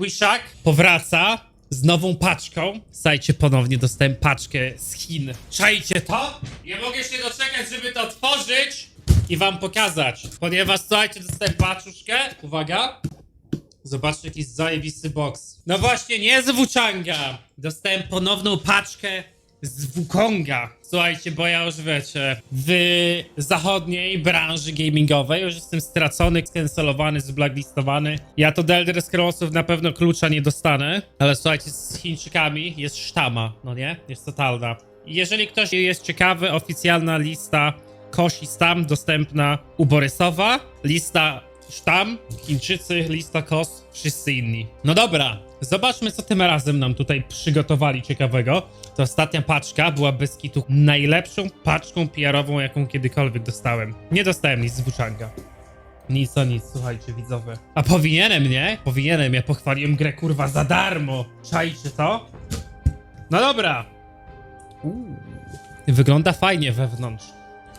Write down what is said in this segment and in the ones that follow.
Quishak powraca z nową paczką. Słuchajcie, ponownie dostałem paczkę z Chin. Czajcie to? Nie mogę się doczekać, żeby to otworzyć i wam pokazać. Ponieważ, słuchajcie, dostałem paczuszkę. Uwaga. Zobaczcie, jaki zajebisty box. No właśnie, nie z Wuchanga. Dostałem ponowną paczkę z Wukonga. Słuchajcie, bo ja już wiecie, w zachodniej branży gamingowej już jestem stracony, skancelowany, zblacklistowany. Ja to do Elder Scrollsów na pewno klucza nie dostanę, ale słuchajcie, z Chińczykami jest sztama, no nie? Jest totalna. Jeżeli ktoś jest ciekawy, oficjalna lista Kosi Stam dostępna u Borysowa, lista Sztam, Chińczycy, lista kos, wszyscy inni. No dobra, zobaczmy co tym razem nam tutaj przygotowali ciekawego. To ostatnia paczka była bez kitu najlepszą paczką PR-ową, jaką kiedykolwiek dostałem. Nie dostałem nic z Wuchanga. Nic o nic, słuchajcie widzowie. A powinienem, nie? Powinienem, ja pochwaliłem grę kurwa za darmo. Czajcie to? No dobra. Uuu. Wygląda fajnie wewnątrz.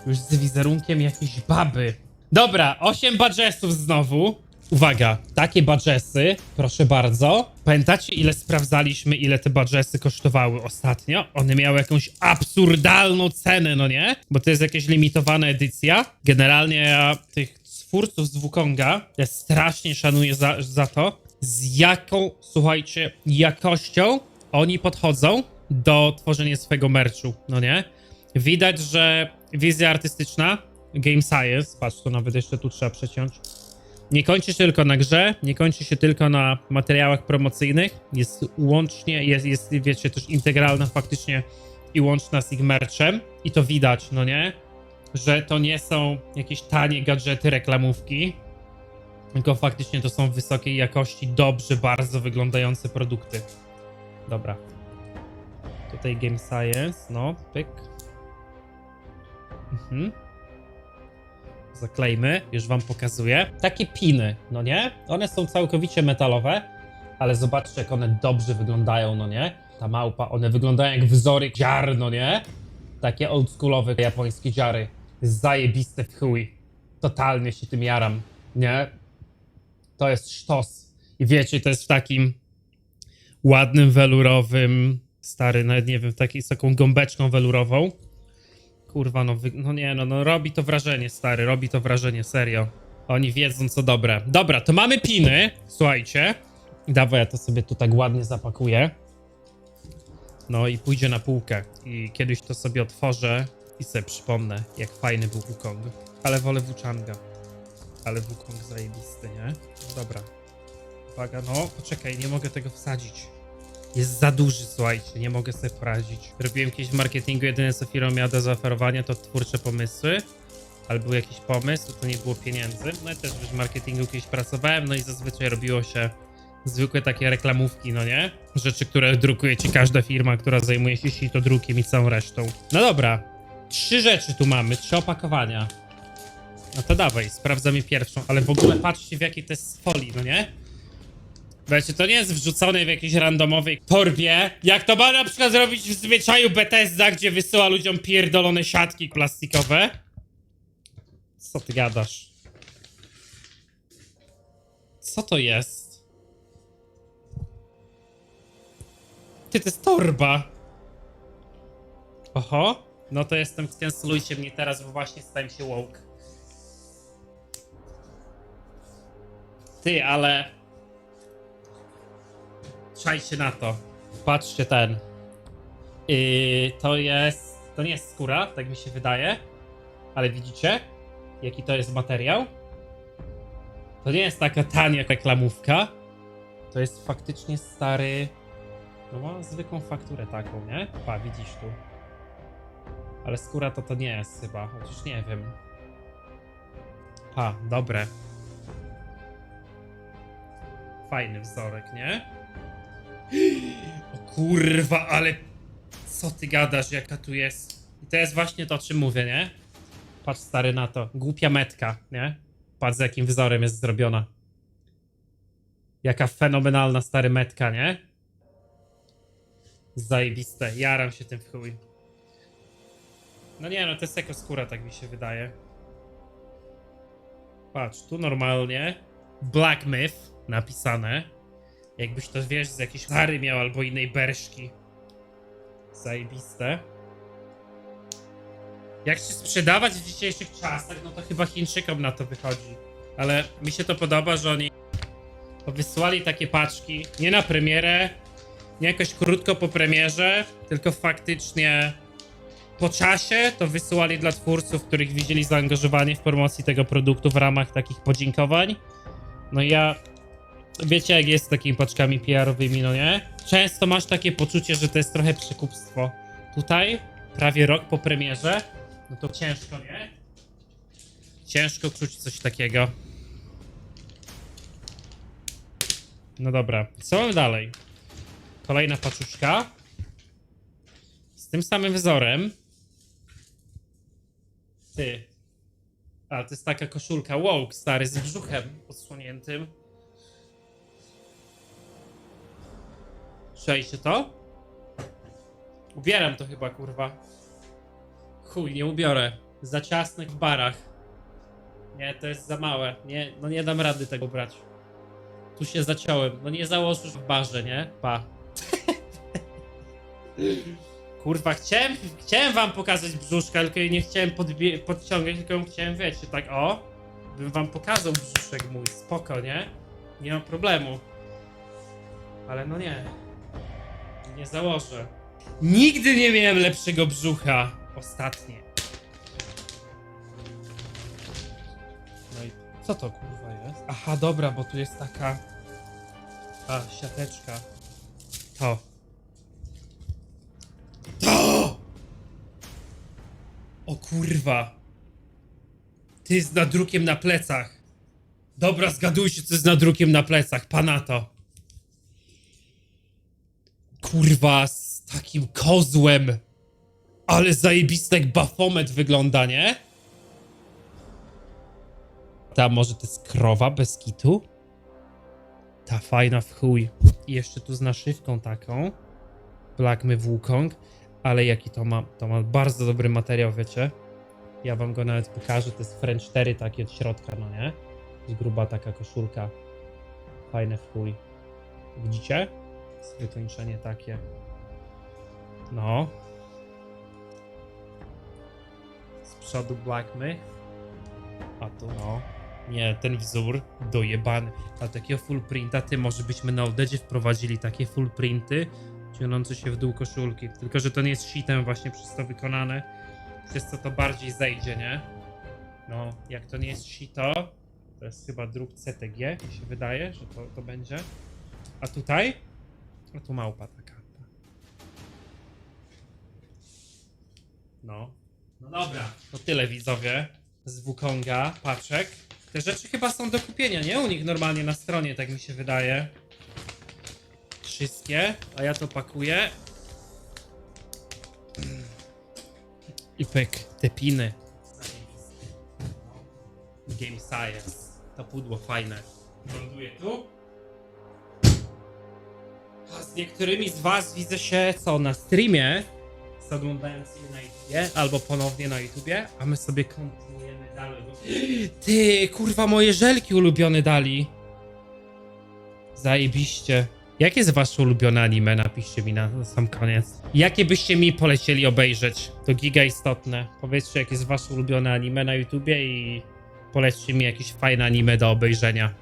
Już z wizerunkiem jakiejś baby. Dobra, 8 badżesów znowu. Uwaga, takie badżesy, proszę bardzo. Pamiętacie, ile sprawdzaliśmy, ile te badżesy kosztowały ostatnio? One miały jakąś absurdalną cenę, no nie? Bo to jest jakaś limitowana edycja. Generalnie ja tych twórców z Wukonga ja strasznie szanuję za, za to, z jaką, słuchajcie, jakością oni podchodzą do tworzenia swojego merchu, no nie? Widać, że wizja artystyczna, game science, patrz, to nawet jeszcze tu trzeba przeciąć, nie kończy się tylko na grze, nie kończy się tylko na materiałach promocyjnych, jest łącznie, jest, jest wiecie, też integralna faktycznie i łączna z ich merchem i to widać, no nie? Że to nie są jakieś tanie gadżety, reklamówki, tylko faktycznie to są wysokiej jakości, dobrze, bardzo wyglądające produkty. Dobra. Tutaj Game Science, no, pyk. Mhm. Zaklejmy, już wam pokazuję. Takie piny, no nie? One są całkowicie metalowe, ale zobaczcie, jak one dobrze wyglądają, no nie? Ta małpa, one wyglądają jak wzory dziar, no nie? Takie oldschoolowe japońskie dziary. Zajebiste w chuj. Totalnie się tym jaram, nie? To jest sztos. I wiecie, to jest w takim ładnym, welurowym, stary, nawet nie wiem, taki, z taką gąbeczką welurową. Kurwa, no, no nie, no, no robi to wrażenie, stary, robi to wrażenie, serio. Oni wiedzą, co dobre. Dobra, to mamy piny, słuchajcie. Dawaj, ja to sobie tu tak ładnie zapakuję. No i pójdzie na półkę. I kiedyś to sobie otworzę i sobie przypomnę, jak fajny był Wukong. Ale wolę Wuchanga. Ale Wukong zajebisty, nie? Dobra. Uwaga, no, poczekaj, nie mogę tego wsadzić. Jest za duży, słuchajcie, nie mogę sobie poradzić. Robiłem kiedyś w marketingu, jedyne co firma miała do zaoferowania to twórcze pomysły. Ale był jakiś pomysł, to nie było pieniędzy. No ja też w marketingu kiedyś pracowałem, no i zazwyczaj robiło się zwykłe takie reklamówki, no nie? Rzeczy, które drukuje ci każda firma, która zajmuje się sito drukiem i całą resztą. No dobra, trzy rzeczy tu mamy, trzy opakowania. No to dawaj, sprawdzamy pierwszą, ale w ogóle patrzcie w jakiej to jest folii, no nie? Wiecie, to nie jest wrzucone w jakiejś randomowej torbie. Jak to ma na przykład zrobić w zwyczaju Bethesda, gdzie wysyła ludziom pierdolone siatki plastikowe. Co ty gadasz? Co to jest? Ty, to jest torba. Oho. No to jestem, skancelujcie mnie teraz, bo właśnie stałem się woke. Ty, ale... Czajcie na to. Patrzcie ten. Yy, to jest. To nie jest skóra, tak mi się wydaje. Ale widzicie, jaki to jest materiał? To nie jest taka tania reklamówka. To jest faktycznie stary. No ma zwykłą fakturę taką, nie? Pa, widzisz tu. Ale skóra to to nie jest chyba, chociaż nie wiem. Pa, dobre. Fajny wzorek, nie? O kurwa, ale co ty gadasz, jaka tu jest? I to jest właśnie to, o czym mówię, nie? Patrz stary na to. Głupia metka, nie? Patrz z jakim wzorem jest zrobiona. Jaka fenomenalna stary metka, nie? Zajebiste. Jaram się tym w chuj. No nie no, to jest jako skóra, tak mi się wydaje. Patrz, tu normalnie Black Myth napisane. Jakbyś to, wiesz, z jakiejś Zary miał albo innej berszki. Zajebiste. Jak się sprzedawać w dzisiejszych czasach, no to chyba Chińczykom na to wychodzi. Ale mi się to podoba, że oni wysłali takie paczki, nie na premierę, nie jakoś krótko po premierze, tylko faktycznie po czasie to wysyłali dla twórców, których widzieli zaangażowanie w promocji tego produktu w ramach takich podziękowań. No i ja, wiecie jak jest z takimi paczkami PR-owymi, no nie? Często masz takie poczucie, że to jest trochę przekupstwo. Tutaj, prawie rok po premierze, no to ciężko, nie? Ciężko czuć coś takiego. No dobra, co mamy dalej? Kolejna paczuszka. Z tym samym wzorem. Ty. A, to jest taka koszulka woke, stary, z brzuchem odsłoniętym. Czujecie to? Ubieram to chyba, kurwa. Chuj, nie ubiorę. Za ciasnych w barach. Nie, to jest za małe. Nie, no nie dam rady tego brać. Tu się zaciąłem. No nie założysz w barze, nie? Pa. Kurwa, chciałem, chciałem wam pokazać brzuszka, tylko nie chciałem podciągać, tylko chciałem, wiecie, tak o, bym wam pokazał brzuszek mój, spoko, nie? Nie ma problemu. Ale no nie. Nie założę. Nigdy nie miałem lepszego brzucha. Ostatnie. No i co to kurwa jest? Aha, dobra, bo tu jest taka... A, siateczka. To. To! O kurwa. Ty jest nadrukiem na plecach. Dobra, zgadujcie, co jest nadrukiem na plecach. Pana to. Kurwa, z takim kozłem. Ale zajebisty jak bafomet wygląda, nie? Ta może to jest krowa bez kitu? Ta fajna w chuj. I jeszcze tu z naszywką taką. Black My Wukong. Ale jaki to ma, to ma bardzo dobry materiał, wiecie? Ja wam go nawet pokażę. To jest French 4 takie od środka, no nie? Z gruba taka koszulka. Fajne w chuj. Widzicie? Wykończenie takie. No. Z przodu Black My. A tu no. Nie, ten wzór dojebany. A takiego full printa, ty może byśmy na Odedzie wprowadzili takie full printy ciągnące się w dół koszulki. Tylko, że to nie jest shitem właśnie przez to wykonane. Przez co to bardziej zejdzie, nie? No, jak to nie jest shito, to jest chyba druk CTG, mi się wydaje, że to, to będzie. A tutaj? A tu małpa taka. No. No dobra. To tyle widzowie z Wukonga, paczek. Te rzeczy chyba są do kupienia, nie? U nich normalnie na stronie, tak mi się wydaje. Wszystkie, a ja to pakuję. I pyk, te piny. Game Science. To pudło fajne. Ląduje tu. Z niektórymi z was widzę się co na streamie. Zaglądając je na YouTubie, albo ponownie na YouTubie, a my sobie kontynuujemy dalej. Ty, kurwa, moje żelki ulubione dali. Zajebiście. Jakie jest wasze ulubione anime? Napiszcie mi na, na sam koniec. Jakie byście mi polecieli obejrzeć? To giga istotne. Powiedzcie, jakie jest wasze ulubione anime na YouTubie i polećcie mi jakieś fajne anime do obejrzenia.